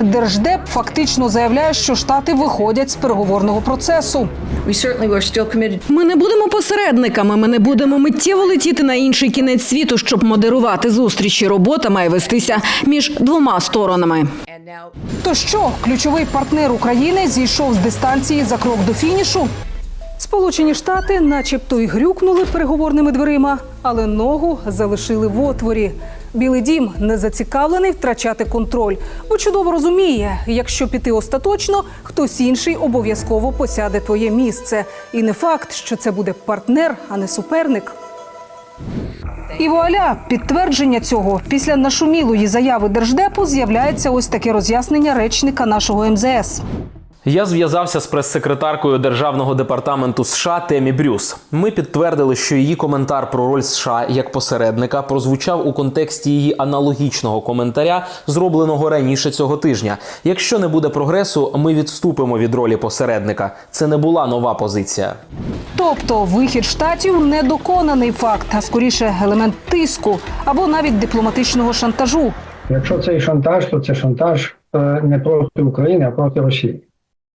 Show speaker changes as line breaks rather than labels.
держдеп фактично заявляє, що штати виходять з переговорного процесу.
Ми не будемо посередниками. Ми не будемо миттєво летіти на інший кінець світу, щоб модерувати зустрічі. Робота має вестися між двома сторонами.
То що, ключовий партнер України зійшов з дистанції за крок до фінішу? Сполучені Штати, начебто, й грюкнули переговорними дверима, але ногу залишили в отворі. Білий дім не зацікавлений втрачати контроль, бо чудово розуміє, якщо піти остаточно, хтось інший обов'язково посяде твоє місце. І не факт, що це буде партнер, а не суперник. І вуаля, підтвердження цього після нашумілої заяви держдепу з'являється ось таке роз'яснення речника нашого МЗС.
Я зв'язався з прес-секретаркою Державного департаменту США Темі Брюс. Ми підтвердили, що її коментар про роль США як посередника прозвучав у контексті її аналогічного коментаря, зробленого раніше цього тижня. Якщо не буде прогресу, ми відступимо від ролі посередника. Це не була нова позиція.
Тобто вихід штатів недоконаний факт, а скоріше елемент тиску або навіть дипломатичного шантажу.
Якщо це і шантаж, то це шантаж е, не проти України, а проти Росії.